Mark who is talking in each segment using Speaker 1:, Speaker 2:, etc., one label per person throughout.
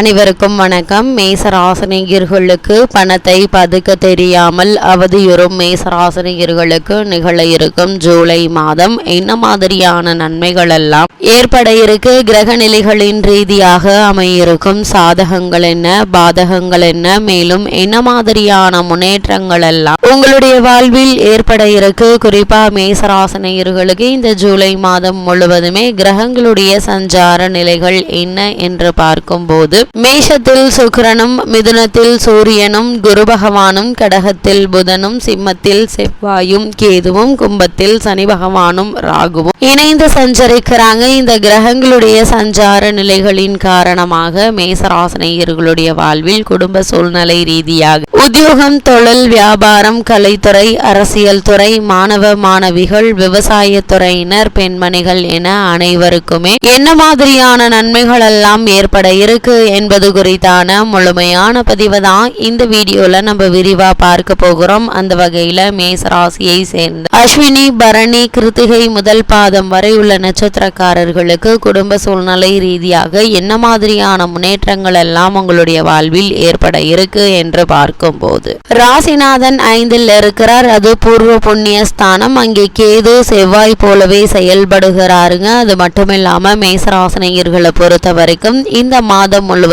Speaker 1: அனைவருக்கும் வணக்கம். மேசராசனிகர்களுக்கு பணத்தை பதுக்க தெரியாமல் அவதியுறும் மேசராசனிகர்களுக்கு நிகழ இருக்கும் ஜூலை மாதம். என்ன மாதிரியான நன்மைகள் எல்லாம் ஏற்பட இருக்கு? கிரக நிலைகளின் ரீதியாக அமையிருக்கும் சாதகங்கள் என்ன? பாதகங்கள் என்ன? மேலும் என்ன மாதிரியான முன்னேற்றங்கள் எல்லாம் உங்களுடைய வாழ்வில் ஏற்பட இருக்கு? குறிப்பா மேசராசனியர்களுக்கு இந்த ஜூலை மாதம் முழுவதுமே கிரகங்களுடைய சஞ்சார நிலைகள் என்ன என்று பார்க்கும்போது மேஷத்தில் சுக்கிரனும் மிதுனத்தில் சூரியனும் குரு பகவானும் கடகத்தில் புதனும் சிம்மத்தில் செவ்வாயும் கேதுவும் கும்பத்தில் சனி பகவானும் ராகுவும் இணைந்து சஞ்சரிக்கிறாங்க. இந்த கிரகங்களுடைய சஞ்சார நிலைகளின் காரணமாக மேசராசனையர்களுடைய வாழ்வில் குடும்ப சூழ்நிலை ரீதியாக உத்தியோகம் தொழில் வியாபாரம் கலைத்துறை அரசியல் துறை மாணவ மாணவிகள் விவசாய துறையினர் பெண்மணிகள் என அனைவருக்குமே என்ன மாதிரியான நன்மைகள் எல்லாம் ஏற்பட இருக்கு என்பது குறித்தான முழுமையான பதிவு தான் இந்த வீடியோல நம்ம விரிவா பார்க்க போகிறோம். அந்த வகையில மேச ராசியை சேர்ந்த அஸ்வினி பரணி கிருத்திகை முதல் பாதம் வரை உள்ள நட்சத்திரக்காரர்களுக்கு குடும்ப சூழ்நிலை ரீதியாக என்ன மாதிரியான முன்னேற்றங்கள் எல்லாம் உங்களுடைய வாழ்வில் ஏற்பட இருக்கு என்று பார்க்கும்போது. ராசிநாதன் ஐந்தில் இருக்கிறார். அது பூர்வ புண்ணிய ஸ்தானம். அங்கே கேது செவ்வாய் போலவே செயல்படுகிறாருங்க. அது மட்டுமில்லாம மேசராசினியர்களை பொறுத்த வரைக்கும் இந்த மாதம் முழு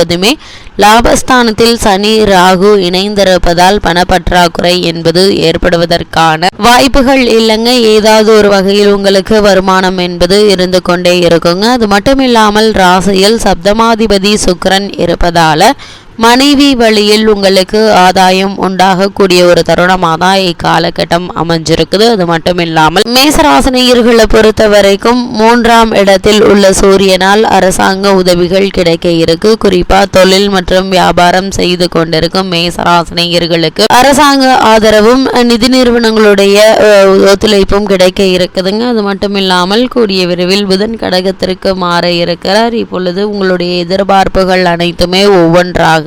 Speaker 1: லாபஸ்தானத்தில் சனி ராகு இணைந்திருப்பதால் பணப்பற்றாக்குறை என்பது ஏற்படுவதற்கான வாய்ப்புகள் இல்லைங்க. ஏதாவது ஒரு வகையில் உங்களுக்கு வருமானம் என்பது இருந்து கொண்டே இருக்குங்க. அது மட்டும் இல்லாமல் ராசியில் சப்தமாதிபதி சுக்கரன் இருப்பதால மனைவி வழியில் உங்களுக்கு ஆதாயம் உண்டாகக்கூடிய ஒரு தருணமாக தான் இக்காலகட்டம் அமைஞ்சிருக்குது. அது மட்டும் இல்லாமல் மேசராசினியர்களை பொறுத்த வரைக்கும் மூன்றாம் இடத்தில் உள்ள சூரியனால் அரசாங்க உதவிகள் கிடைக்க இருக்கு. குறிப்பா தொழில் மற்றும் வியாபாரம் செய்து கொண்டிருக்கும் மேசராசினியர்களுக்கு அரசாங்க ஆதரவும் நிதி நிறுவனங்களுடைய ஒத்துழைப்பும் கிடைக்க இருக்குதுங்க. அது மட்டும் இல்லாமல் கூடிய விரைவில் புதன் கடகத்திற்கு மாற இருக்கிறார். இப்பொழுது உங்களுடைய எதிர்பார்ப்புகள் அனைத்துமே ஒவ்வொன்றாக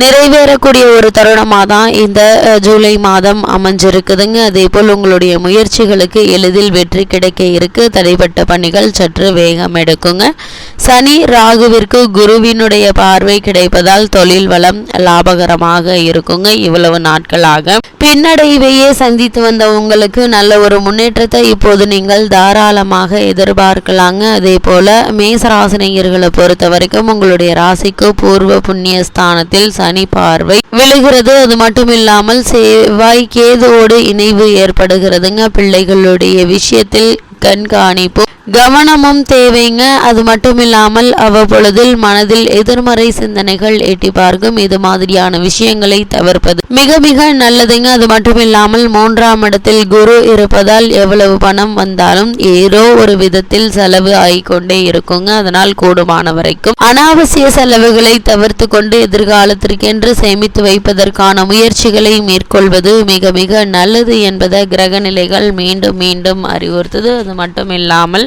Speaker 1: நிறைவேறக்கூடிய ஒரு தருணமாக தான் இந்த ஜூலை மாதம் அமைஞ்சிருக்குதுங்க. அதே போல் உங்களுடைய முயற்சிகளுக்கு எளிதில் வெற்றி கிடைக்க இருக்கு. தடைப்பட்ட பணிகள் சற்று வேகம் எடுக்குங்க. சனி ராகுவிற்கு குருவினுடைய பார்வை கிடைப்பதால் தொழில் வளம் லாபகரமாக இருக்குங்க. இவ்வளவு நாட்களாக பின்னடைவையே சந்தித்து வந்த உங்களுக்கு நல்ல ஒரு முன்னேற்றத்தை இப்போது நீங்கள் தாராளமாக எதிர்பார்க்கலாங்க. அதே போல மேசராசினியர்களை பொறுத்த வரைக்கும் உங்களுடைய ராசிக்கு பூர்வ புண்ணிய ஸ்தானத்தில் சனி பார்வை விழுகிறது. அது மட்டும் இல்லாமல் செவ்வாய் கேதோடு இணைவு ஏற்படுகிறதுங்க. பிள்ளைகளுடைய விஷயத்தில் கண்காணிப்பு கவனமும் தேவைங்க. அது மட்டும் இல்லாமல் அவ்வப்பொழுதில் மனதில் எதிர்மறை சிந்தனைகள் எட்டி பார்க்கும். இது மாதிரியான விஷயங்களை தவிர்ப்பது மிக மிக நல்லதுங்க. அது மட்டும் இல்லாமல் மூன்றாம் இடத்தில் குரு இருப்பதால் எவ்வளவு பணம் வந்தாலும் ஏதோ ஒரு விதத்தில் செலவு ஆகிக்கொண்டே இருக்குங்க. அதனால் கூடுமான வரைக்கும் அனாவசிய செலவுகளை தவிர்த்து கொண்டு எதிர்காலத்திற்கென்று சேமித்து வைப்பதற்கான முயற்சிகளை மேற்கொள்வது மிக மிக நல்லது என்பதை கிரக நிலைகள் மீண்டும் மீண்டும் அறிவுறுத்தது. அது மட்டும் இல்லாமல்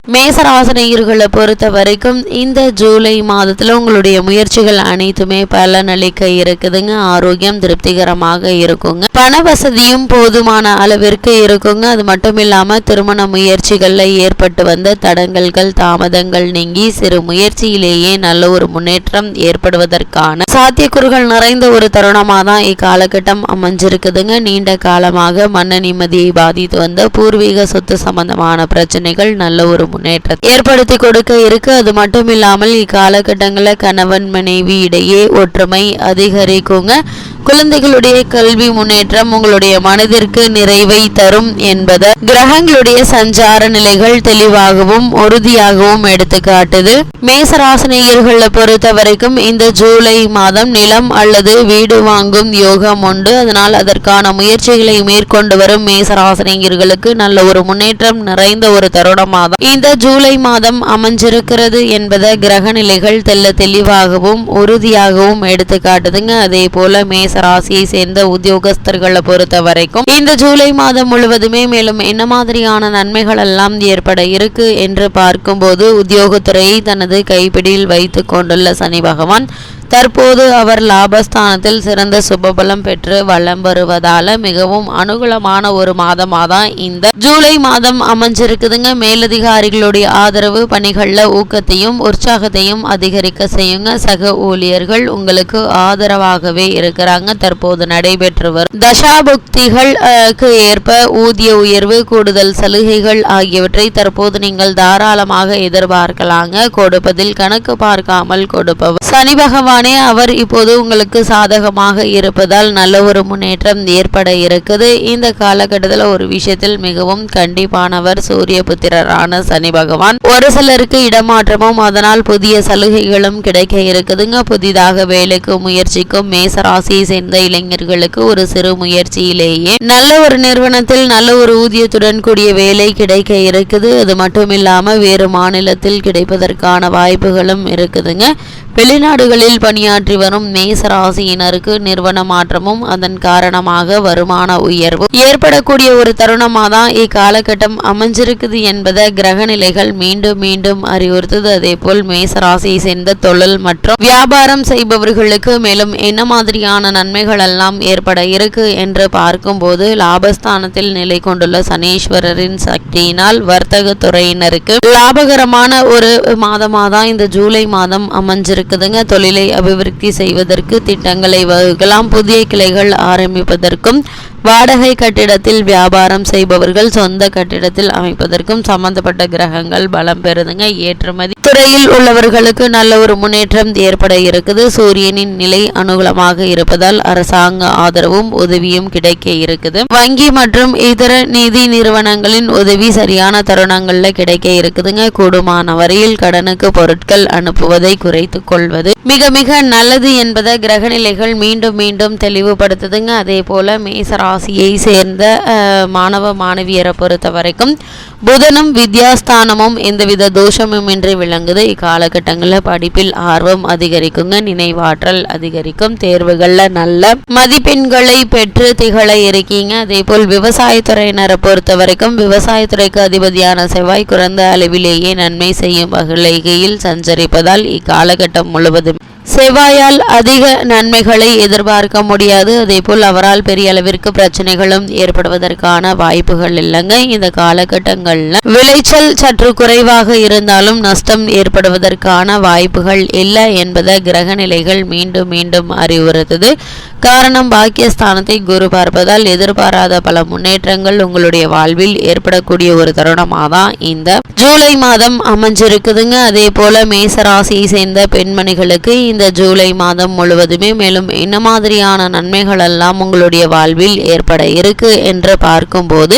Speaker 1: மேசராசனையர்களை பொறுத்த வரைக்கும் இந்த ஜூலை மாதத்தில் உங்களுடைய முயற்சிகள் அனைத்துமே பலனளிக்க இருக்குதுங்க. ஆரோக்கியம் திருப்திகரமாக இருக்குங்க. பண வசதியும் போதுமான அளவிற்கு இருக்குங்க. அது மட்டும் இல்லாமல் திருமண முயற்சிகளில் ஏற்பட்டு வந்த தடங்கல்கள் தாமதங்கள் நீங்கி சிறு முயற்சியிலேயே நல்ல ஒரு முன்னேற்றம் ஏற்படுவதற்கான சாத்தியக்கூறுகள் நிறைந்த ஒரு தருணமாக தான் இக்காலகட்டம் அமைஞ்சிருக்குதுங்க. நீண்ட காலமாக மன நிம்மதியை பாதித்து வந்த பூர்வீக சொத்து சம்பந்தமான பிரச்சனைகள் நல்ல ஒரு முன்னேற்றத்தை ஏற்படுத்தி கொடுக்க இருக்கு. அது மட்டும் இல்லாமல் இக்காலகட்டங்களில் கணவன் மனைவி இடையே ஒற்றுமை அதிகரிக்குங்க. குழந்தைகளுடைய கல்வி முன்னேற்றம் உங்களுடைய மனதிற்கு நிறைவை தரும் என்பதை கிரகங்களுடைய சஞ்சார நிலைகள் தெளிவாகவும் உறுதியாகவும் எடுத்துக்காட்டுது. மேசராசினியர்களை பொறுத்த வரைக்கும் இந்த ஜூலை மாதம் நிலம் அல்லது வீடு வாங்கும் யோகம் உண்டு. அதனால் அதற்கான முயற்சிகளை மேற்கொண்டு வரும் மேசராசினியர்களுக்கு நல்ல ஒரு முன்னேற்றம் நிறைந்த ஒரு தருணமாக இந்த ஜூலை மாதம் அமைஞ்சிருக்கிறது என்பதை கிரக நிலைகள் தெல்ல தெளிவாகவும் உறுதியாகவும் எடுத்துக்காட்டுதுங்க அதே போல மேச ராசியை சேர்ந்த உத்தியோகஸ்தர்களை பொறுத்த வரைக்கும் இந்த ஜூலை மாதம் முழுவதுமே மேலும் என்ன மாதிரியான நன்மைகள் எல்லாம் ஏற்பட இருக்கு என்று பார்க்கும்போது உத்தியோகத்துறையை தனது கைப்பிடியில் வைத்து கொண்டுள்ள சனி பகவான் தற்போது அவர் லாபஸ்தானத்தில் சிறந்த சுபபலம் பெற்று வலம் வருவதால மிகவும் அனுகூலமான ஒரு மாதமாக தான் இந்த ஜூலை மாதம் அமைஞ்சிருக்குதுங்க. மேலதிகாரிகளுடைய ஆதரவு பணிகளில் ஊக்கத்தையும் உற்சாகத்தையும் அதிகரிக்க செய்யுங்க. சக ஊழியர்கள் உங்களுக்கு ஆதரவாகவே இருக்கிறாங்க. தற்போது நடைபெற்று வரும் தசாபுக்திகளுக்கு ஏற்ப ஊதிய உயர்வு கூடுதல் சலுகைகள் ஆகியவற்றை தற்போது நீங்கள் தாராளமாக எதிர்பார்க்கலாங்க. கொடுப்பதில் கணக்கு பார்க்காமல் கொடுப்பவர். சனி பகவான் அவர் இப்போது உங்களுக்கு சாதகமாக இருப்பதால் நல்ல ஒரு முன்னேற்றம் ஏற்பட இருக்குது. இந்த காலகட்டத்தில் ஒரு விஷயத்தில் மிகவும் கண்டிப்பானவர் சூரிய புத்திரரான சனி பகவான். ஒரு சிலருக்கு இடமாற்றமும் அதனால் புதிய சலுகைகளும் கிடைக்க இருக்குதுங்க. புதிதாக வேலைக்கு முயற்சிக்கும் மேசராசியை சேர்ந்த இளைஞர்களுக்கு ஒரு சிறு முயற்சியிலேயே நல்ல ஒரு நிறுவனத்தில் நல்ல ஒரு ஊதியத்துடன் கூடிய வேலை கிடைக்க இருக்குது. அது மட்டும் இல்லாம வேறு மாநிலத்தில் கிடைப்பதற்கான வாய்ப்புகளும் இருக்குதுங்க. வெளிநாடுகளில் பணியாற்றி வரும் மேசராசியினருக்கு நிறுவன மாற்றமும் அதன் காரணமாக வருமான உயர்வு ஏற்படக்கூடிய ஒரு தருணமாக தான் இக்காலகட்டம் அமைஞ்சிருக்குது என்பதை கிரக நிலைகள் மீண்டும் மீண்டும் அறிவுறுத்தது. அதே போல் மேசராசியை சேர்ந்த தொழில் மற்றும் வியாபாரம் செய்பவர்களுக்கு மேலும் என்ன மாதிரியான நன்மைகள் எல்லாம் ஏற்பட இருக்கு என்று பார்க்கும்போது லாபஸ்தானத்தில் நிலை கொண்டுள்ள சனீஸ்வரரின் சக்தியினால் வர்த்தக துறையினருக்கு லாபகரமான ஒரு மாதமாக தான் இந்த ஜூலை மாதம் அமைஞ்சிருக்குதுங்க. தொழிலை அபிவிருத்தி செய்வதற்கு திட்டங்களை வகுக்கலாம். புதிய கிளைகள் ஆரம்பிப்பதற்கும் வாடகை கட்டிடத்தில் வியாபாரம் செய்பவர்கள் சொந்த கட்டிடத்தில் அமைப்பதற்கும் சம்பந்தப்பட்ட கிரகங்கள் பலம் பெறுதுங்க ஏற்றுமதி துறையில் உள்ளவர்களுக்கு நல்ல ஒரு முன்னேற்றம் ஏற்பட இருக்குது. சூரியனின் நிலை அனுகூலமாக இருப்பதால் அரசாங்க ஆதரவும் உதவியும் கிடைக்க இருக்குது. வங்கி மற்றும் இதர நிதி நிறுவனங்களின் உதவி சரியான தருணங்கள்ல கிடைக்க இருக்குதுங்க. கூடுமான வரையில் கடனுக்கு பொருட்கள் அனுப்புவதை குறைத்து கொள்வது மிக மிக நல்லது என்பதை கிரகநிலைகள் மீண்டும் மீண்டும் தெளிவுபடுத்துதுங்க. அதே போல ராசியை சேர்ந்த மாணவ மாணவியரை பொறுத்த வரைக்கும் புதனும் வித்யாஸ்தானமும் எந்தவித தோஷமும் இன்றி விளங்குது. இக்காலகட்டங்களில் படிப்பில் ஆர்வம் அதிகரிக்குங்க நினைவாற்றல் அதிகரிக்கும் தேர்வுகளில் நல்ல மதிப்பெண்களை பெற்று திகழ இருக்கீங்க. அதே போல் விவசாயத்துறையினரை பொறுத்த வரைக்கும் விவசாயத்துறைக்கு அதிபதியான செவ்வாய் குறைந்த அளவிலேயே நன்மை செய்யும் வகையில் சஞ்சரிப்பதால் இக்காலகட்டம் முழுவதும் செவ்வாயால் அதிக நன்மைகளை எதிர்பார்க்க முடியாது. அதேபோல் அவரால் பெரிய அளவிற்கு பிரச்சனைகளும் ஏற்படுவதற்கான வாய்ப்புகள் இல்லைங்க. இந்த காலகட்டங்களில் விளைச்சல் சற்று குறைவாக இருந்தாலும் நஷ்டம் ஏற்படுவதற்கான வாய்ப்புகள் இல்லை என்பதை கிரக நிலைகள் மீண்டும் மீண்டும் அறிவுறுத்தது. காரணம் பாக்கியஸ்தானத்தை குரு பார்ப்பதால் எதிர்பாராத பல முன்னேற்றங்கள் உங்களுடைய வாழ்வில் ஏற்படக்கூடிய ஒரு தருணமாக தான் இந்த ஜூலை மாதம் அமைஞ்சிருக்குதுங்க. அதே போல மேசராசியை சேர்ந்த பெண்மணிகளுக்கு இந்த ஜூலை மாதம் முழுவதுமே மேலும் என்ன மாதிரியான நன்மைகள் எல்லாம் உங்களுடைய வாழ்வில் ஏற்பட இருக்கு என்று பார்க்கும்போது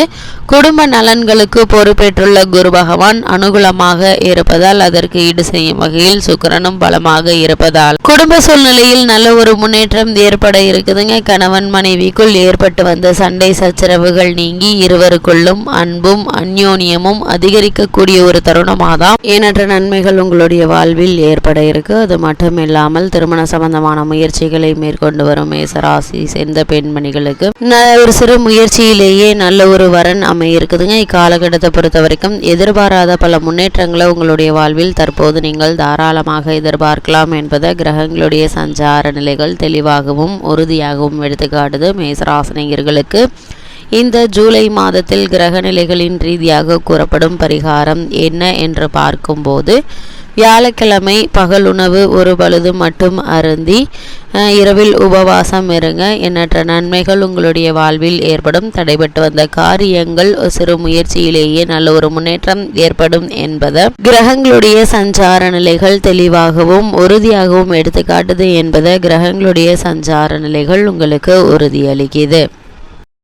Speaker 1: குடும்ப நலன்களுக்கு பொறுப்பேற்றுள்ள குரு பகவான் அனுகூலமாக இருப்பதால் அதற்கு ஈடு செய்யும் வகையில் சுக்கரனும் பலமாக இருப்பதால். குடும்ப சூழ்நிலையில் நல்ல ஒரு முன்னேற்றம் ஏற்பட இருக்குதுங்க. கணவன் மனைவிக்குள் ஏற்பட்டு வந்த சண்டை சச்சரவுகள் நீங்கி இருவருக்குள்ளும் அன்பும் அந்யோன்யமும் அதிகரிக்கக்கூடிய ஒரு தருணமாக தான் எண்ணற்ற நன்மைகள் உங்களுடைய வாழ்வில் ஏற்பட இருக்கு. அது மட்டும் இல்லாமல் திருமண சம்பந்தமான முயற்சிகளை மேற்கொண்டு வரும் மேசராசி சேர்ந்த பெண்மணிகளுக்கு ஒரு சிறு முயற்சியிலேயே நல்ல ஒரு வரன் அமைய இருக்குதுங்க இக்காலகட்டத்தை பொறுத்த வரைக்கும் எதிர்பாராத பல முன்னேற்றங்களை உங்களுடைய வாழ்வில் தற்போது நீங்கள் தாராளமாக எதிர்பார்க்கலாம் என்பதை கிரகங்களுடைய சஞ்சார நிலைகள் தெளிவாகவும் உறுதியாகவும் எடுத்துக்காட்டுது மேசராசினியர்களுக்கு. இந்த ஜூலை மாதத்தில் கிரக நிலைகளின் ரீதியாக கூறப்படும் பரிகாரம் என்ன என்று பார்க்கும்போது வியாழக்கிழமை பகல் உணவு ஒரு பழுது மட்டும் அருந்தி இரவில் உபவாசம் இருங்க. எண்ணற்ற நன்மைகள் உங்களுடைய வாழ்வில் ஏற்படும். தடைபட்டு வந்த காரியங்கள் சிறு முயற்சியிலேயே நல்ல ஒரு முன்னேற்றம் ஏற்படும் என்பதை. கிரகங்களுடைய சஞ்சார நிலைகள் தெளிவாகவும் உறுதியாகவும் எடுத்துக்காட்டுது என்பதை கிரகங்களுடைய சஞ்சார நிலைகள் உங்களுக்கு உறுதியளிக்குது.